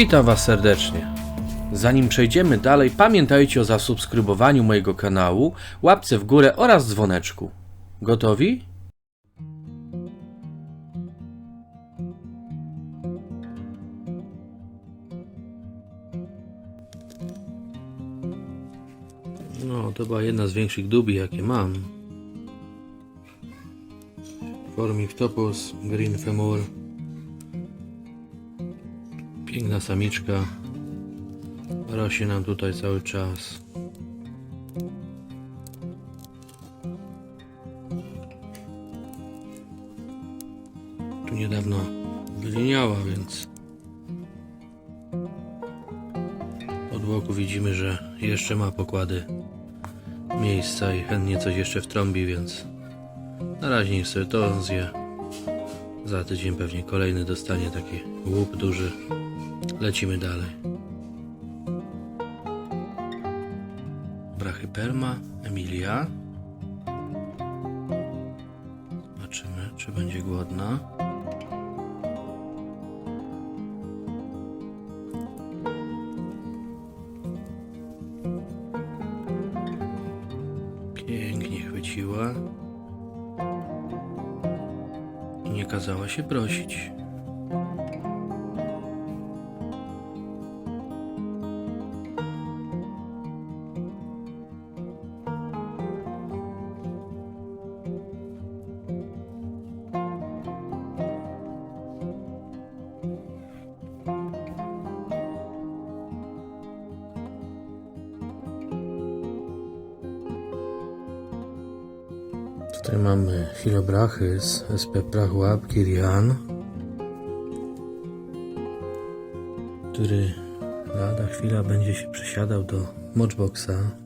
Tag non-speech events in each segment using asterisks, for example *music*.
Witam Was serdecznie. Zanim przejdziemy dalej, pamiętajcie o zasubskrybowaniu mojego kanału, łapce w górę oraz dzwoneczku. Gotowi? No, to była jedna z większych dubi, jakie mam. Formictopus green femur. Piękna samiczka. Rośnie nam tutaj cały czas. Tu niedawno wyliniała, więc od boku widzimy, że jeszcze ma pokłady miejsca i chętnie coś jeszcze wtrąbi, więc na razie niech sobie to zje. Za tydzień pewnie kolejny dostanie taki łup duży. Lecimy dalej. Brachyperma Emilia. Zobaczymy, czy będzie głodna. Pięknie chwyciła. I nie kazała się prosić. Filobrachys, SP Prachłap, Kirian, który lada chwila będzie się przesiadał do Mochboxa.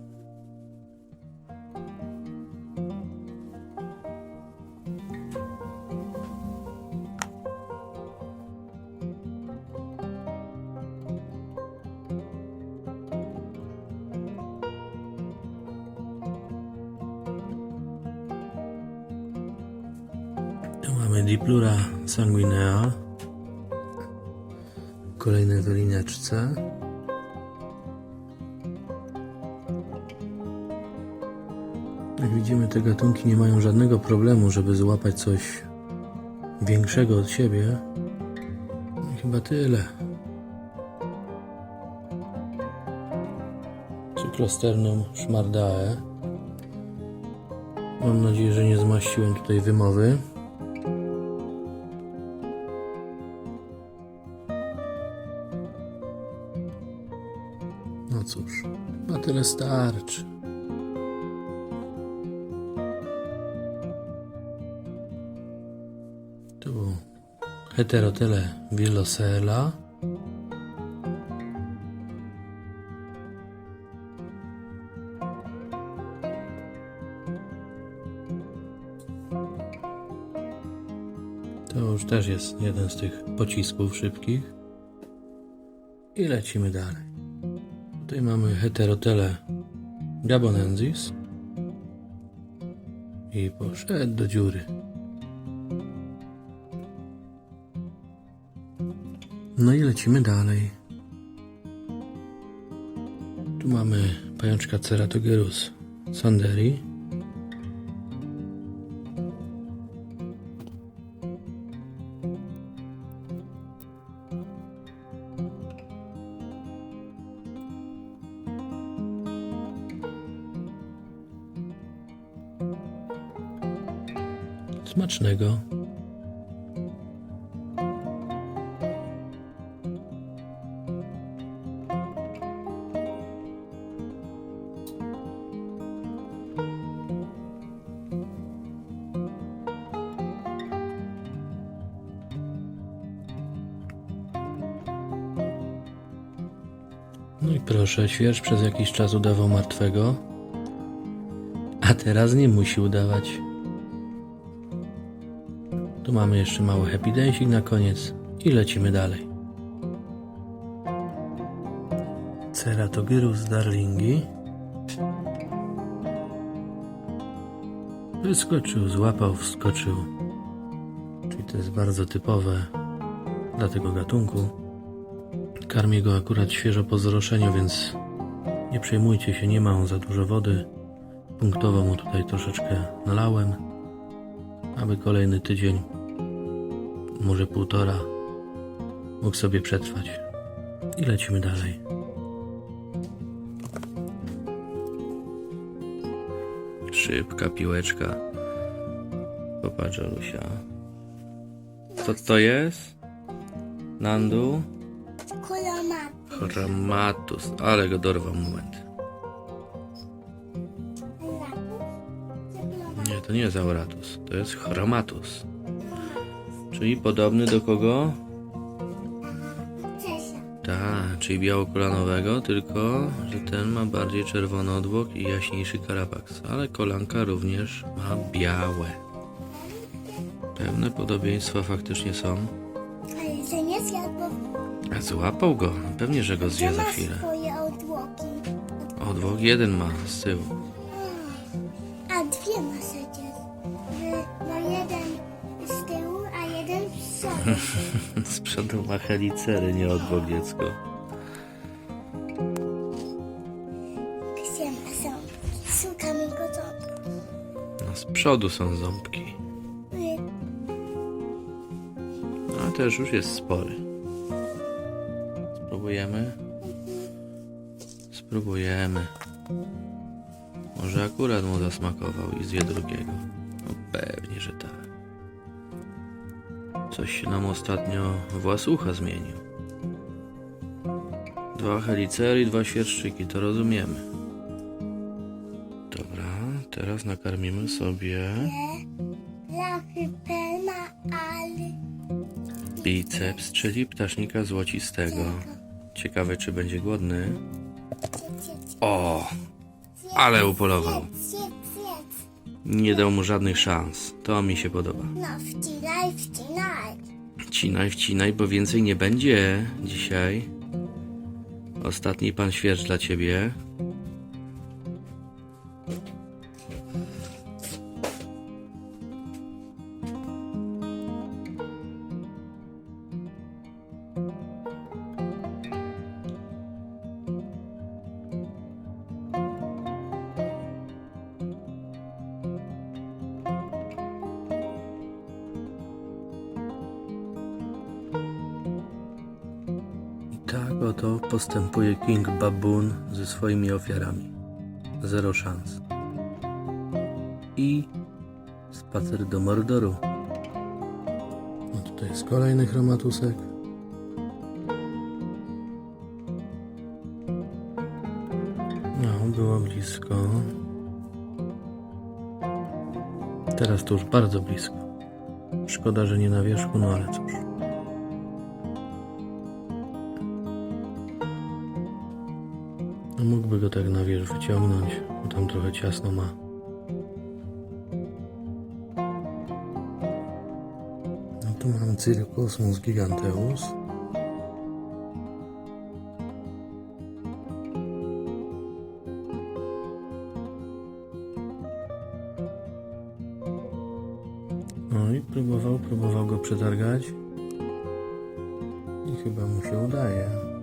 Jak widzimy, te gatunki nie mają żadnego problemu, żeby złapać coś większego od siebie. I chyba tyle. Cyclosternum szmardae. Mam nadzieję, że nie zmaściłem tutaj wymowy. No cóż, na tyle starczy. Heterotele villosella. To już też jest jeden z tych pocisków szybkich. I lecimy dalej. Tutaj mamy heterotele gabonensis. I poszedł do dziury. No i lecimy dalej. Tu mamy pajączka Ceratogerus sanderi. Smacznego. No i proszę, śwież przez jakiś czas udawał martwego, a teraz nie musi udawać. Tu mamy jeszcze mały happy densik na koniec i lecimy dalej. Ceratogyrus darlingi. Wyskoczył, złapał, wskoczył. Czyli to jest bardzo typowe dla tego gatunku. Karmię go akurat świeżo po zroszeniu, więc nie przejmujcie się, nie ma on za dużo wody. Punktowo mu tutaj troszeczkę nalałem, aby kolejny tydzień, może półtora, mógł sobie przetrwać. I lecimy dalej. Szybka piłeczka. Popatrz, Olusia. Co to jest? Nandu? Chromatus. Ale go dorwał moment. Nie, to nie jest Auratus. To jest Chromatus. Czyli podobny do kogo? Tak, czyli białokolanowego, tylko że ten ma bardziej czerwony odwłok i jaśniejszy karapaks, ale kolanka również ma białe. Pewne podobieństwa faktycznie są. Złapał go, pewnie, że go zje za chwilę. swoje. Odwłok jeden ma z tyłu. A dwie ma przecież. Y, No jeden z tyłu, a jeden z przodu. *laughs* Z przodu ma helicery, nie odwłok dziecko. Gdzie ma są? Szukam jego ząbków. No z przodu są ząbki. Y, A też już jest spory. Spróbujemy? Spróbujemy. Może akurat mu zasmakował i zje drugiego. No pewnie, że tak. Coś się nam ostatnio własucha zmienił. Dwa helicery dwa świerszczyki, to rozumiemy. Dobra, teraz nakarmimy sobie biceps, czyli ptasznika złocistego. Ciekawe, czy będzie głodny. O, ale upolował. Nie dał mu żadnych szans. To mi się podoba. No, wcinaj, wcinaj. Wcinaj, wcinaj, bo więcej nie będzie dzisiaj. Ostatni pan świercz dla ciebie. Oto postępuje King Baboon ze swoimi ofiarami. Zero szans. I spacer do Mordoru. No tutaj jest kolejny chromatusek. No, było blisko. Teraz to już bardzo blisko. Szkoda, że nie na wierzchu, no ale cóż. Mógłby go tak na wierzch wyciągnąć, bo tam trochę ciasno ma. No tu mamy Cyrkosmus giganteus. No i próbował, próbował go przetargać. I chyba mu się udaje.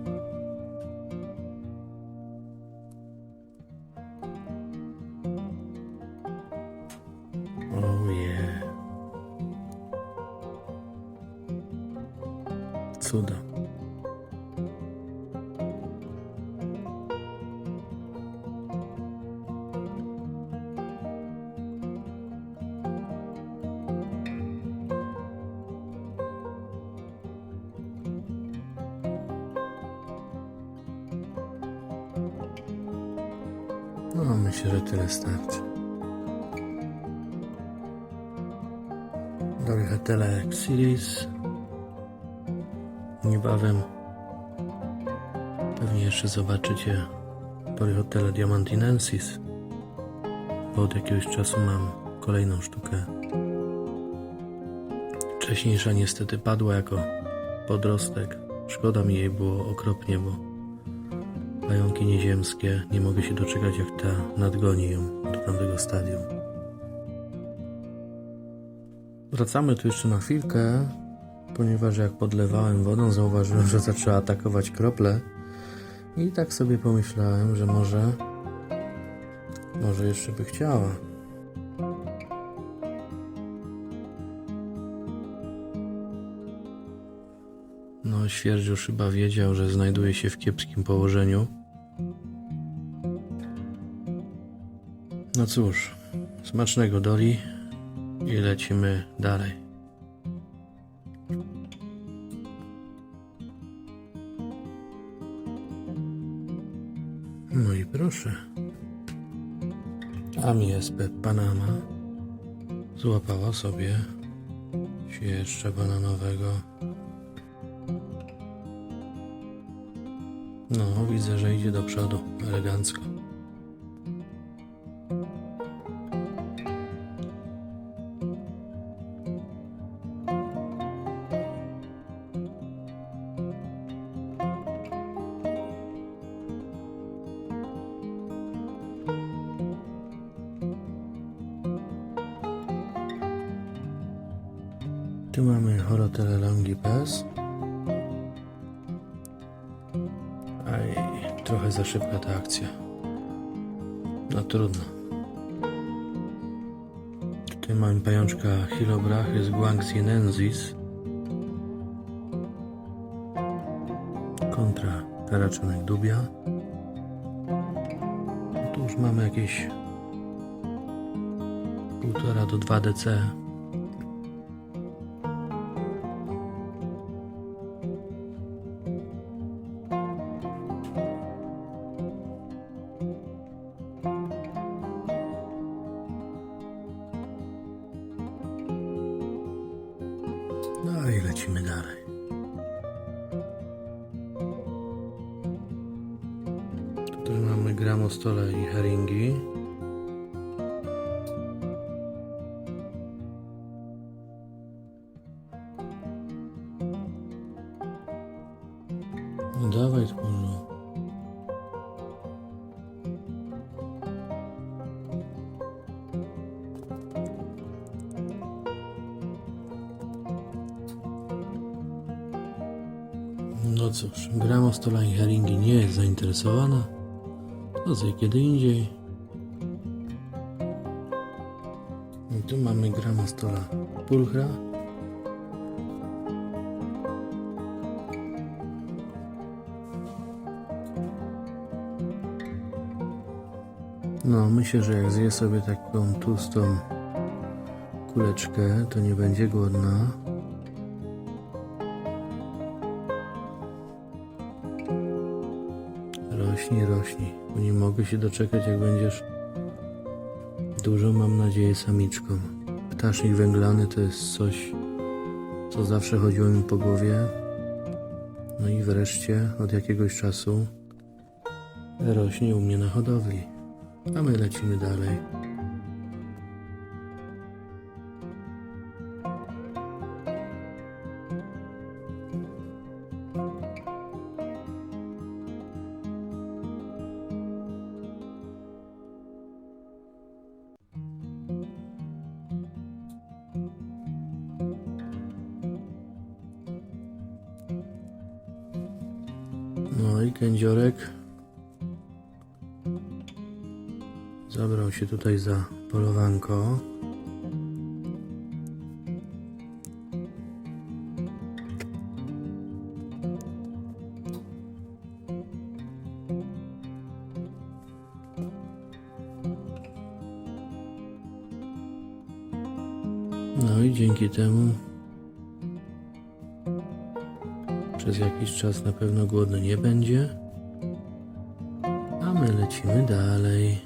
No, myślę, że tyle starczy. Dolihetele Exilis. Niebawem pewnie jeszcze zobaczycie Polyhotele Diamantinensis, bo od jakiegoś czasu mam kolejną sztukę. Wcześniejsza niestety padła jako podrostek. Szkoda mi jej było okropnie, bo pająki nieziemskie nie mogę się doczekać jak ta nadgoni ją do tamtego stadium. Wracamy tu jeszcze na chwilkę ponieważ jak podlewałem wodą, zauważyłem, że zaczęła atakować krople. I tak sobie pomyślałem, że może, może jeszcze by chciała. No, Świerdziusz chyba wiedział, że znajduje się w kiepskim położeniu. No cóż, smacznego doli i lecimy dalej. No i proszę. Amiespe Panama złapała sobie świerszcza bananowego. No, widzę, że idzie do przodu elegancko. Tu mamy Horotele Longipes. Aj, trochę za szybka ta akcja. No trudno. Tutaj mamy pajączka Hilobrachys guangxienensis kontra karaczonek dubia. Tu już mamy jakieś 1,5 do 2 dc. Mamy gramostole i heringi. No dawaj tchórzu. No cóż, gramostola i heringi nie jest zainteresowana. Zje kiedy indziej. I tu mamy gramostola pulchra. No, myślę, że jak zje sobie taką tłustą kuleczkę, to nie będzie głodna. Rośnij, rośnij, bo nie mogę się doczekać, jak będziesz dużo, mam nadzieję, samiczką. Ptasznik węglany to jest coś, co zawsze chodziło mi po głowie. No i wreszcie od jakiegoś czasu rośnie u mnie na hodowli. A my lecimy dalej. Kędziorek zabrał się tutaj za polowanko. No i dzięki temu przez jakiś czas na pewno głodny nie będzie. A my lecimy dalej.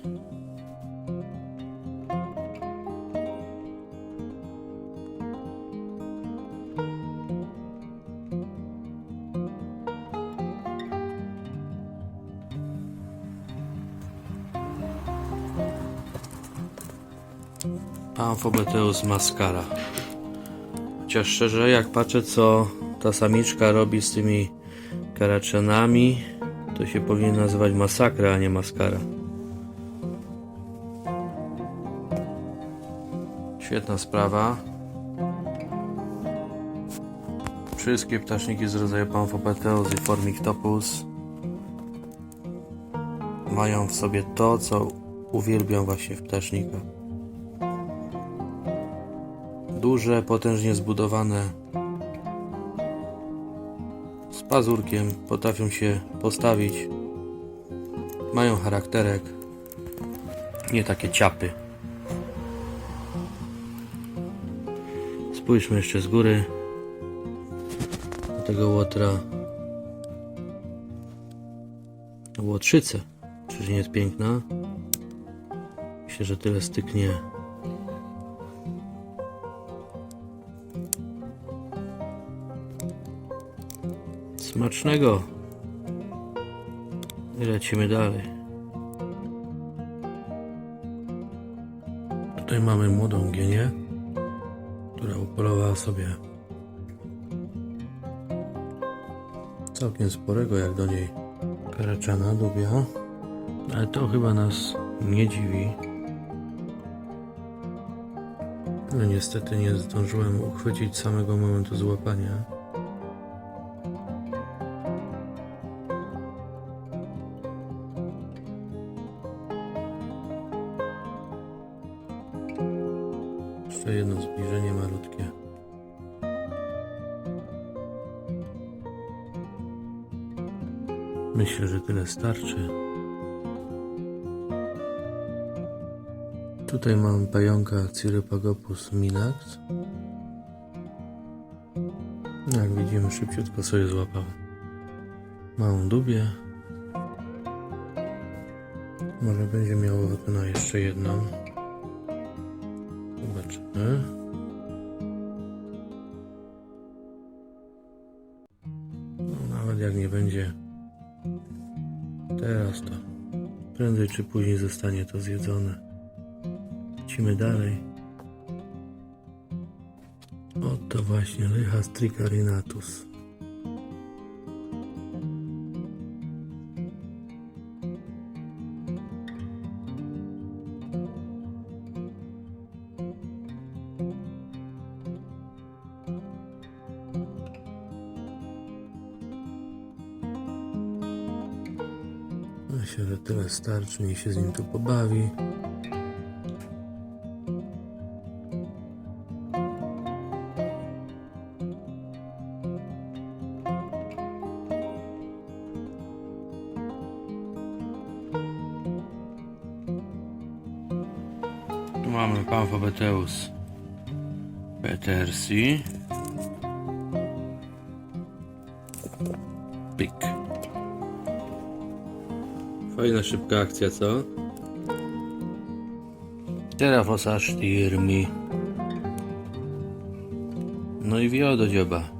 Amphobeteus mascara. Chociaż szczerze, jak patrzę, co ta samiczka robi z tymi karaczanami, to się powinien nazywać masakra, a nie maskara. Świetna sprawa. Wszystkie ptaszniki z rodzaju Pamphopeteus i Formictopus mają w sobie to, co uwielbiam właśnie w ptasznikach. Duże, potężnie zbudowane, pazurkiem, potrafią się postawić, mają charakterek, nie takie ciapy. Spójrzmy jeszcze z góry na tego łotra. Łotrzycę. Czyż nie jest piękna? Myślę, że tyle styknie. Smacznego. I lecimy dalej. Tutaj mamy młodą gienię, która upolowała sobie całkiem sporego jak do niej karaczana dubia. Ale to chyba nas nie dziwi. No niestety nie zdążyłem uchwycić samego momentu złapania. Myślę, że tyle starczy. Tutaj mam pająka Cyrypagopus minax. Jak widzimy, szybciutko sobie złapał małą dubię. Może będzie miał ochotę na jeszcze jedną. Zobaczymy. Czy później zostanie to zjedzone. Lecimy dalej. Oto właśnie Lychas tricarinatus. Myślę, że tyle starczy, niech się z nim tu pobawi. Tu mamy Pamphobeteus petersi. Fajna, szybka akcja, co? Teraz sztirmi. No i wio do dzioba.